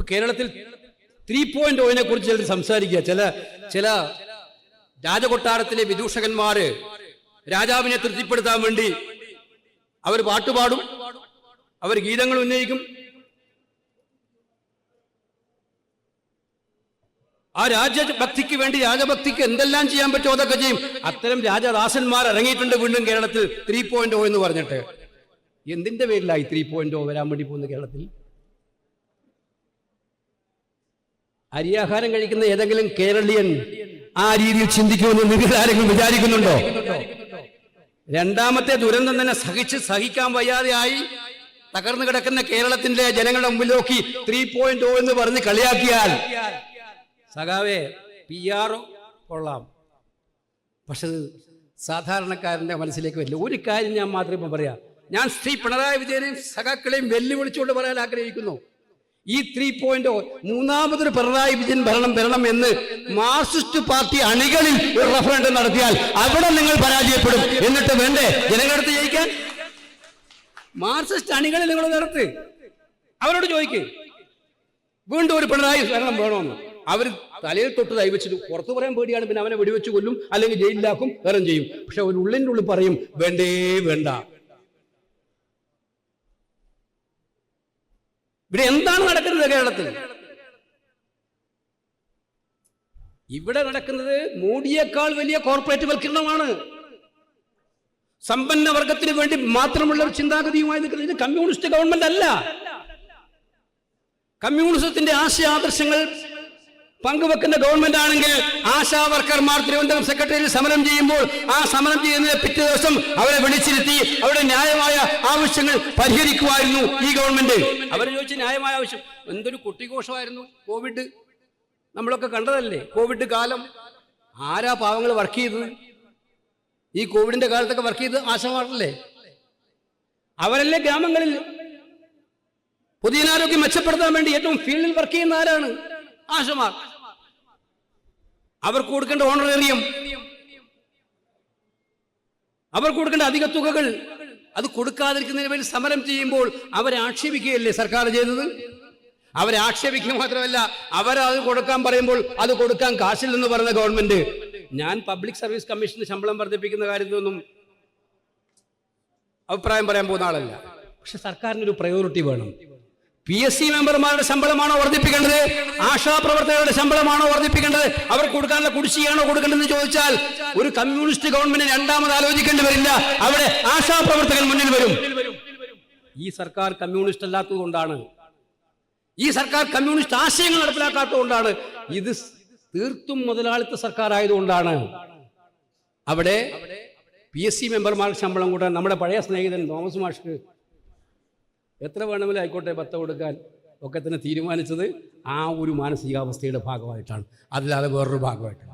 ഇപ്പൊ കേരളത്തിൽ three point ഓയിനെ കുറിച്ച് ചിലർ സംസാരിക്കുക. ചില ചില രാജകൊട്ടാരത്തിലെ വിദൂഷകന്മാര് രാജാവിനെ തൃപ്തിപ്പെടുത്താൻ വേണ്ടി അവർ പാട്ടുപാടും അവർ ഗീതങ്ങൾ ഉന്നയിക്കും. ആ രാജഭക്തിക്ക് വേണ്ടി രാജഭക്തിക്ക് എന്തെല്ലാം ചെയ്യാൻ പറ്റുമോ അതൊക്കെ ചെയ്യും. അത്തരം രാജദാസന്മാർ ഇറങ്ങിയിട്ടുണ്ട് വീണ്ടും കേരളത്തിൽ ത്രീ പോയിന്റ് എന്ന് പറഞ്ഞിട്ട്. എന്തിന്റെ പേരിലായി ത്രീ പോയിന്റ് വരാൻ വേണ്ടി പോകുന്ന കേരളത്തിൽ? അരിയാഹാരം കഴിക്കുന്ന ഏതെങ്കിലും കേരളീയൻ ആ രീതിയിൽ ചിന്തിക്കുമെന്ന് നിങ്ങൾ ആരെങ്കിലും വിചാരിക്കുന്നുണ്ടോ? രണ്ടാമത്തെ ദുരന്തം തന്നെ സഹിച്ച് സഹിക്കാൻ വയ്യാതെയായി തകർന്നു കിടക്കുന്ന കേരളത്തിന്റെ ജനങ്ങളുടെ മുമ്പിൽ നോക്കി ത്രീ പോയിന്റ് ഓ എന്ന് പറഞ്ഞ് കളിയാക്കിയാൽ സഖാവേ പി ആർ കൊള്ളാം. പക്ഷെ സാധാരണക്കാരന്റെ മനസ്സിലേക്ക് വരില്ല. ഒരു കാര്യം ഞാൻ മാത്രമേ ഇപ്പം പറയാം. ഞാൻ ശ്രീ പിണറായി വിജയനെയും സഖാക്കളെയും വെല്ലുവിളിച്ചുകൊണ്ട് പറയാൻ ആഗ്രഹിക്കുന്നു. ഈ ത്രീ പോയിന്റ് മൂന്നാമതൊരു പിണറായി വിജയൻ ഭരണം വരണം എന്ന് മാർക്സിസ്റ്റ് പാർട്ടി അണികളിൽ ഒരു റഫറൻഡം നടത്തിയാൽ അവിടെ നിങ്ങൾ പരാജയപ്പെടും. എന്നിട്ട് വേണ്ടേ? ജനങ്ങളടുത്ത് ജയിക്കാൻ മാർസിസ്റ്റ് അണികളിൽ നിങ്ങൾ നടത്ത് അവരോട് ചോദിക്കേ. വീണ്ടും ഒരു പിണറായി ഭരണം വേണമെന്ന്. അവർ തലയിൽ തൊട്ട് കൈവച്ചിട്ട് പുറത്തു പറയാൻ പേടിയാണ്. പിന്നെ അവനെ വെടിവെച്ച് കൊല്ലും അല്ലെങ്കിൽ ജയിലിലാക്കും വേറെ ചെയ്യും? പക്ഷെ അവർ ഉള്ളിന്റെ ഉള്ളിൽ പറയും വേണ്ടേ വേണ്ട. ഇവിടെ എന്താണ് നടക്കുന്നത് കേരളത്തിൽ? ഇവിടെ നടക്കുന്നത് മോഡിയേക്കാൾ വലിയ കോർപ്പറേറ്റ് വൽക്കരണമാണ്. സമ്പന്ന വർഗത്തിന് വേണ്ടി മാത്രമുള്ള ഒരു ചിന്താഗതിയുമായി നിൽക്കുന്നത് ഇത് കമ്മ്യൂണിസ്റ്റ് ഗവൺമെന്റ് അല്ല. കമ്മ്യൂണിസത്തിന്റെ ആശയാദർശങ്ങൾ പങ്കുവെക്കുന്ന ഗവൺമെന്റ് ആണെങ്കിൽ ആശാ വർക്കർമാർ തിരുവനന്തപുരം സെക്രട്ടറിയിൽ സമരം ചെയ്യുമ്പോൾ ആ സമരം ചെയ്യുന്ന പിറ്റേ ദിവസം അവരെ വിളിച്ചിരുത്തി അവരുടെ ന്യായമായ ആവശ്യങ്ങൾ പരിഹരിക്കുമായിരുന്നു ഈ ഗവൺമെന്റ്. അവർ ചോദിച്ച ന്യായമായ ആവശ്യം എന്തൊരു കുട്ടിഘോഷമായിരുന്നു കോവിഡ്. നമ്മളൊക്കെ കണ്ടതല്ലേ കോവിഡ് കാലം. ആരാ പാവങ്ങൾ വർക്ക് ചെയ്തത്? ഈ കോവിഡിന്റെ കാലത്തൊക്കെ വർക്ക് ചെയ്ത് ആശമാറല്ലേ അവരല്ലേ ഗ്രാമങ്ങളിൽ? പൊതുജനാരോഗ്യം മെച്ചപ്പെടുത്താൻ വേണ്ടി ഏറ്റവും ഫീൽഡിൽ വർക്ക് ചെയ്യുന്ന ആരാണ്? ആശമാർ അവർക്ക് കൊടുക്കേണ്ട ഓണറേറിയം അവർക്ക് കൊടുക്കേണ്ട അധിക തുകകൾ അത് കൊടുക്കാതിരിക്കുന്നതിന് വേണ്ടി സമരം ചെയ്യുമ്പോൾ അവരെ ആക്ഷേപിക്കുകയല്ലേ സർക്കാർ ചെയ്തത്? അവരെ ആക്ഷേപിക്കുക മാത്രമല്ല അവരത് കൊടുക്കാൻ പറയുമ്പോൾ അത് കൊടുക്കാൻ കാശില്ലെന്ന് പറയുന്ന ഗവൺമെന്റ്. ഞാൻ പബ്ലിക് സർവീസ് കമ്മീഷന് ശമ്പളം വർദ്ധിപ്പിക്കുന്ന കാര്യത്തിലൊന്നും അഭിപ്രായം പറയാൻ പോകുന്ന ആളല്ല. പക്ഷെ സർക്കാരിന് ഒരു പ്രയോറിറ്റി വേണം. പി എസ് സി മെമ്പർമാരുടെ ശമ്പളമാണോ വർദ്ധിപ്പിക്കേണ്ടത്? ആശാപ്രവർത്തകരുടെ ശമ്പളമാണോ വർദ്ധിപ്പിക്കേണ്ടത്? അവർക്ക് കൊടുക്കാനുള്ള കുടിശ്ശികയാണോ കൊടുക്കേണ്ടതെന്ന് ചോദിച്ചാൽ ഒരു കമ്മ്യൂണിസ്റ്റ് ഗവൺമെന്റ് രണ്ടാമത് ആലോചിക്കേണ്ടി വരില്ല. അവിടെ ആശാപ്രവർത്തകൻ മുന്നിൽ വരും. ഈ സർക്കാർ കമ്മ്യൂണിസ്റ്റ് അല്ലാത്തത് കൊണ്ടാണ്. ഈ സർക്കാർ കമ്മ്യൂണിസ്റ്റ് ആശയങ്ങൾ നടപ്പിലാക്കാത്തതുകൊണ്ടാണ് ഇത് തീർത്തും മുതലാളിത്ത സർക്കാർ ആയതുകൊണ്ടാണ് അവിടെ പി എസ് സി മെമ്പർമാർക്ക് ശമ്പളം കൂട്ടാൻ നമ്മുടെ പഴയ സ്നേഹിതൻ തോമസ് മാഷ്ക്ക് എത്ര വേണമെങ്കിലും ആയിക്കോട്ടെ ഭത്ത കൊടുക്കാൻ ഒക്കെ തന്നെ തീരുമാനിച്ചത് ആ ഒരു മാനസികാവസ്ഥയുടെ ഭാഗമായിട്ടാണ്. അതില്ലാതെ വേറൊരു ഭാഗമായിട്ടാണ്.